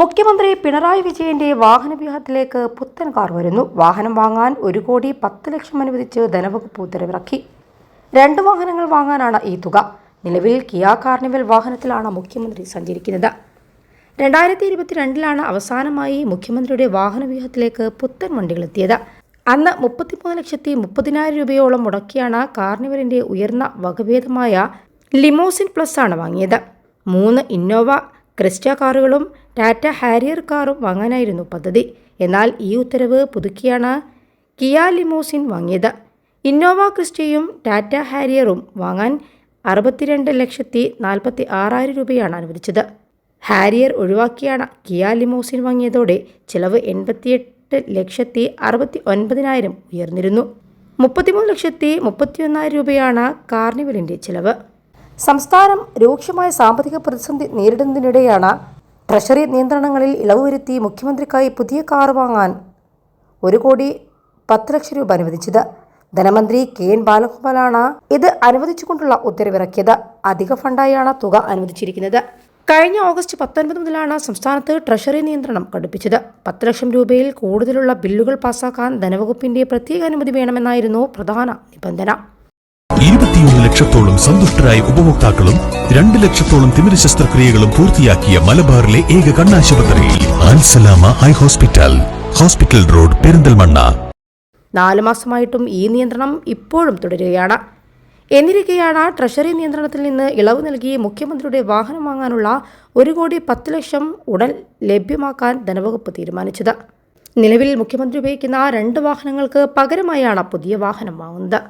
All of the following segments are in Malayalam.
മുഖ്യമന്ത്രി പിണറായി വിജയന്റെ വാഹനവ്യൂഹത്തിലേക്ക് പുത്തൻ കാർ വരുന്നു. വാഹനം വാങ്ങാൻ ഒരു കോടി പത്ത് ലക്ഷം അനുവദിച്ച് ധനവകുപ്പ് ഉത്തരവിറക്കി. രണ്ട് വാഹനങ്ങൾ വാങ്ങാനാണ് ഈ തുക. നിലവിൽ കിയ കാർണിവൽ വാഹനത്തിലാണ് മുഖ്യമന്ത്രി സഞ്ചരിക്കുന്നത്. രണ്ടായിരത്തി ഇരുപത്തിരണ്ടിലാണ് അവസാനമായി മുഖ്യമന്ത്രിയുടെ വാഹനവ്യൂഹത്തിലേക്ക് പുത്തൻ വണ്ടികളെത്തിയത് അന്ന് മുപ്പത്തിമൂന്ന് ലക്ഷത്തി മുപ്പതിനായിരം രൂപയോളം മുടക്കിയാണ് കാർണിവലിന്റെ ഉയർന്ന വകഭേദമായ ലിമോസിൻ പ്ലസ് ആണ് വാങ്ങിയത്. മൂന്ന് ഇന്നോവ ക്രിസ്റ്റ കാറുകളും ടാറ്റ ഹാരിയർ കാറും വാങ്ങാനായിരുന്നു പദ്ധതി. എന്നാൽ ഈ ഉത്തരവ് പുതുക്കിയാണ് കിയ ലിമോസിൻ വാങ്ങിയത്. ഇന്നോവ ക്രിസ്റ്റയും ടാറ്റ ഹാരിയറും വാങ്ങാൻ അറുപത്തിരണ്ട് ലക്ഷത്തി നാൽപ്പത്തി ആറായിരം രൂപയാണ് അനുവദിച്ചത്. ഹാരിയർ ഒഴിവാക്കിയാണ് കിയ ലിമോസിൻ വാങ്ങിയതോടെ ചിലവ് എൺപത്തിയെട്ട് ലക്ഷത്തി അറുപത്തി ഒൻപതിനായിരം ഉയർന്നിരുന്നു. മുപ്പത്തിമൂന്ന് ലക്ഷത്തി മുപ്പത്തിയൊന്നായിരം രൂപയാണ് കാർണിവലിന്റെ ചിലവ്. സംസ്ഥാനം രൂക്ഷമായ സാമ്പത്തിക പ്രതിസന്ധി നേരിടുന്നതിനിടെയാണ് ട്രഷറി നിയന്ത്രണങ്ങളിൽ ഇളവ് വരുത്തി മുഖ്യമന്ത്രിക്കായി പുതിയ കാർ വാങ്ങാൻ ഒരു കോടി പത്ത് ലക്ഷം രൂപ അനുവദിച്ചത്. ധനമന്ത്രി കെ എൻ ബാലഗോപാലാണ് ഇത് അനുവദിച്ചുകൊണ്ടുള്ള ഉത്തരവിറക്കിയത്. അധിക ഫണ്ടായാണ് തുക അനുവദിച്ചിരിക്കുന്നത്. കഴിഞ്ഞ ഓഗസ്റ്റ് പത്തൊൻപത് മുതലാണ് സംസ്ഥാനത്ത് ട്രഷറി നിയന്ത്രണം കടുപ്പിച്ചത് പത്ത് ലക്ഷം രൂപയിൽ കൂടുതലുള്ള ബില്ലുകൾ പാസാക്കാൻ ധനവകുപ്പിന്റെ പ്രത്യേക അനുമതി വേണമെന്നായിരുന്നു പ്രധാന നിബന്ധന. ലക്ഷത്തോളം സന്തുഷ്ടരായ ഉപഭോക്താക്കളും രണ്ട് ലക്ഷത്തോളം തിമിര ശസ്ത്രക്രിയകളും പൂർത്തിയാക്കിയ മലബാറിലെ ഏക കണ്ണാശുപത്രി Al Salama eye hospital hospital road Perinthalmanna. നാല് മാസമായിട്ടും ഈ നിയന്ത്രണം ഇപ്പോഴും തുടരുകയാണ്. എന്നിരിക്കെയാണ് ട്രഷറി നിയന്ത്രണത്തിൽ നിന്ന് ഇളവ് നൽകി മുഖ്യമന്ത്രിയുടെ വാഹനം വാങ്ങാനുള്ള ഒരു കോടി പത്ത് ലക്ഷം ഉടൻ ലഭ്യമാക്കാൻ ധനവകുപ്പ് തീരുമാനിച്ചത്. നിലവിൽ മുഖ്യമന്ത്രി ഉപയോഗിക്കുന്ന രണ്ട് വാഹനങ്ങൾക്ക് പകരമായാണ് പുതിയ വാഹനം വാങ്ങുന്നത്.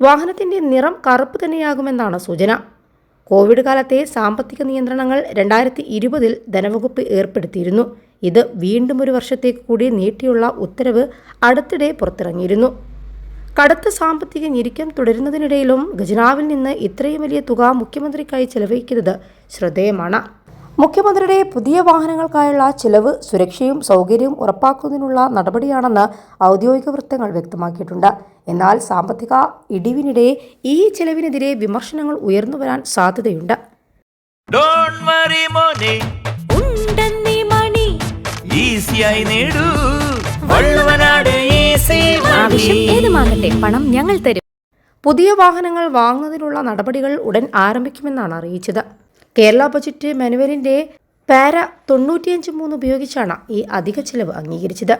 വാഹനത്തിന്റെ നിറം കറുപ്പ് തന്നെയാകുമെന്നാണ് സൂചന. കോവിഡ് കാലത്തെ സാമ്പത്തിക നിയന്ത്രണങ്ങൾ രണ്ടായിരത്തി ഇരുപതിൽ ധനവകുപ്പ് ഏർപ്പെടുത്തിയിരുന്നു. ഇത് വീണ്ടും ഒരു വർഷത്തേക്ക് കൂടി നീട്ടിയുള്ള ഉത്തരവ് അടുത്തിടെ പുറത്തിറങ്ങിയിരുന്നു. കടുത്ത സാമ്പത്തിക ഞെരുക്കം തുടരുന്നതിനിടയിലും ഖജനാവിൽ നിന്ന് ഇത്രയും വലിയ തുക മുഖ്യമന്ത്രിക്കായി ചെലവഴിക്കുന്നത് ശ്രദ്ധേയമാണ്. മുഖ്യമന്ത്രിയുടെ പുതിയ വാഹനങ്ങൾക്കായുള്ള ചിലവ് സുരക്ഷയും സൗകര്യവും ഉറപ്പാക്കുന്നതിനുള്ള നടപടിയാണെന്ന് ഔദ്യോഗിക വൃത്തങ്ങൾ വ്യക്തമാക്കിയിട്ടുണ്ട്. എന്നാൽ സാമ്പത്തിക ഇടിവിനിടെ ഈ ചിലവിനെതിരെ വിമർശനങ്ങൾ ഉയർന്നു വരാൻ സാധ്യതയുണ്ട്. ഏതുമാകട്ടെ പണം ഞങ്ങൾ തരും. പുതിയ വാഹനങ്ങൾ വാങ്ങുന്നതിനുള്ള നടപടികൾ ഉടൻ ആരംഭിക്കുമെന്നാണ് അറിയിച്ചത്. കേരള ബജറ്റ് മാനുവലിന്റെ പാര തൊണ്ണൂറ്റിയഞ്ച് മൂന്ന് ഉപയോഗിച്ചാണ് ഈ അധിക ചെലവ് അംഗീകരിച്ചത്.